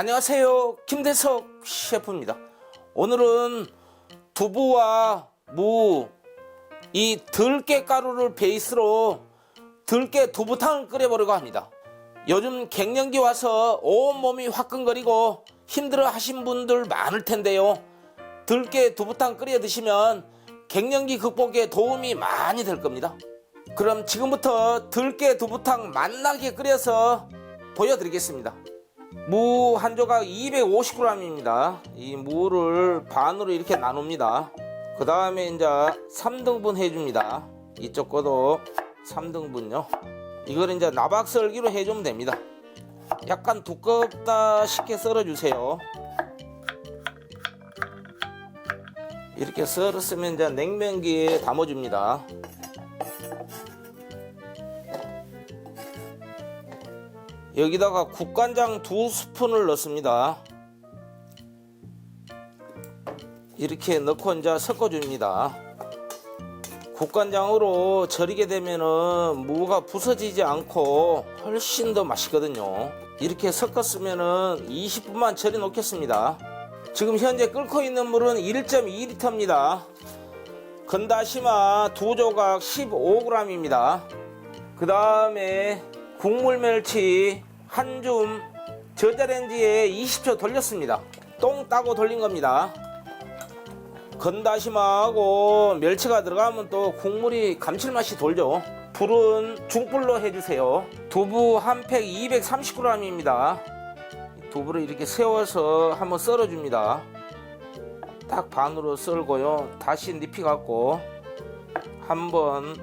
안녕하세요. 김대석 셰프입니다. 오늘은 두부와 무, 이 들깨 가루를 베이스로 들깨 두부탕을 끓여보려고 합니다. 요즘 갱년기 와서 온몸이 화끈거리고 힘들어 하신 분들 많을 텐데요. 들깨 두부탕 끓여 드시면 갱년기 극복에 도움이 많이 될 겁니다. 그럼 지금부터 들깨 두부탕 맛나게 끓여서 보여드리겠습니다. 무 한 조각 250g입니다. 이 무를 반으로 이렇게 나눕니다. 그 다음에 이제 3등분 해줍니다. 이쪽 거도 3등분요. 이걸 이제 나박 썰기로 해주면 됩니다. 약간 두껍다 쉽게 썰어주세요. 이렇게 썰었으면 이제 냉면기에 담아줍니다. 여기다가 국간장 두 스푼을 넣습니다. 이렇게 넣고 이제 섞어줍니다. 국간장으로 절이게 되면은 무가 부서지지 않고 훨씬 더 맛있거든요. 이렇게 섞었으면은 20분만 절여 놓겠습니다. 지금 현재 끓고 있는 물은 1.2리터입니다. 건다시마 두 조각 15g입니다. 그 다음에 국물 멸치 한줌 전자레인지에 20초 돌렸습니다. 똥 따고 돌린 겁니다. 건다시마하고 멸치가 들어가면 또 국물이 감칠맛이 돌죠. 불은 중불로 해주세요. 두부 한 팩 230g입니다. 두부를 이렇게 세워서 한번 썰어줍니다. 딱 반으로 썰고요. 다시 잎이 갖고 한 번,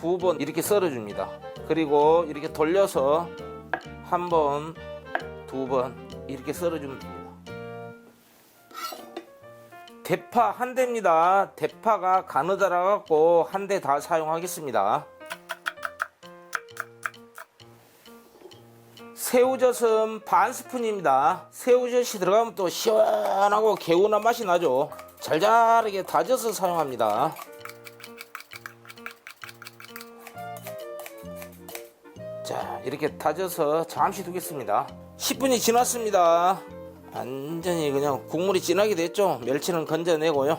두 번 이렇게 썰어줍니다. 그리고 이렇게 돌려서 한 번, 두 번 이렇게 썰어주면 됩니다. 대파 한 대입니다. 대파가 가느다라 갖고 한 대 다 사용하겠습니다. 새우젓은 반 스푼입니다. 새우젓이 들어가면 또 시원하고 개운한 맛이 나죠. 잘잘하게 다져서 사용합니다. 자, 이렇게 다져서 잠시 두겠습니다. 10분이 지났습니다. 완전히 그냥 국물이 진하게 됐죠. 멸치는 건져내고요.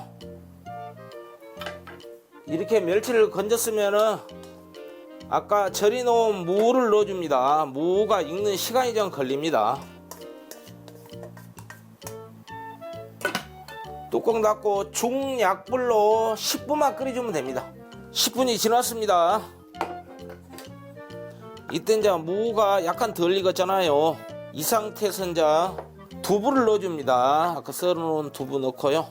이렇게 멸치를 건졌으면은 아까 절여놓은 무를 넣어줍니다. 무가 익는 시간이 좀 걸립니다. 뚜껑 닫고 중약불로 10분만 끓여주면 됩니다. 10분이 지났습니다. 이때 이제 무가 약간 덜 익었잖아요. 이 상태에서 이제 두부를 넣어줍니다. 아까 썰어놓은 두부 넣고요.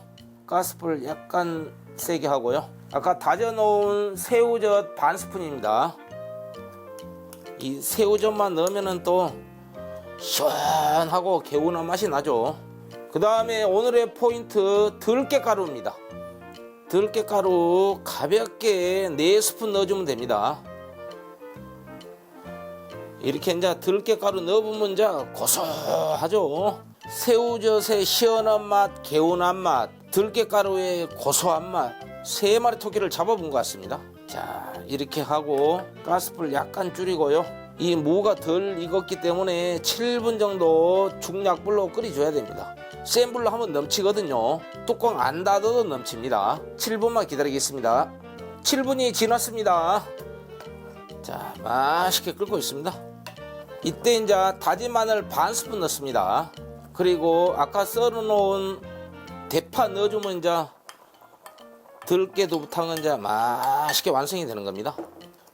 가스불 약간 세게 하고요. 아까 다져놓은 새우젓 반 스푼입니다. 이 새우젓만 넣으면 또 시원하고 개운한 맛이 나죠. 그 다음에 오늘의 포인트 들깨가루입니다. 들깨가루 가볍게 4스푼 넣어주면 됩니다. 이렇게 이제 들깨가루 넣어보면 이제 고소하죠. 새우젓의 시원한 맛, 개운한 맛, 들깨가루의 고소한 맛, 세 마리 토끼를 잡아본 것 같습니다. 자, 이렇게 하고 가스불 약간 줄이고요. 이 무가 덜 익었기 때문에 7분 정도 중약불로 끓여줘야 됩니다. 센 불로 하면 넘치거든요. 뚜껑 안 닫아도 넘칩니다. 7분만 기다리겠습니다. 7분이 지났습니다. 자, 맛있게 끓고 있습니다. 이때 이제 다진 마늘 반 스푼 넣습니다. 그리고 아까 썰어놓은 대파 넣어주면 이제 들깨 두부탕은 이제 맛있게 완성이 되는 겁니다.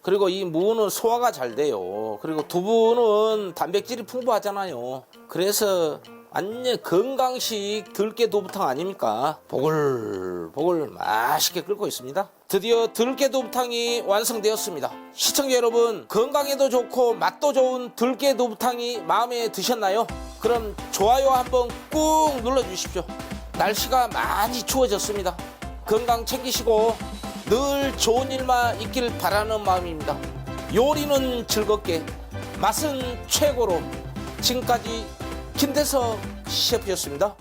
그리고 이 무는 소화가 잘 돼요. 그리고 두부는 단백질이 풍부하잖아요. 그래서 완전 건강식 들깨 두부탕 아닙니까? 보글보글 맛있게 끓고 있습니다. 드디어 들깨 두부탕이 완성되었습니다. 시청자 여러분, 건강에도 좋고 맛도 좋은 들깨 두부탕이 마음에 드셨나요? 그럼 좋아요 한번 꾹 눌러주십시오. 날씨가 많이 추워졌습니다. 건강 챙기시고 늘 좋은 일만 있길 바라는 마음입니다. 요리는 즐겁게, 맛은 최고로. 지금까지 김대석 셰프였습니다.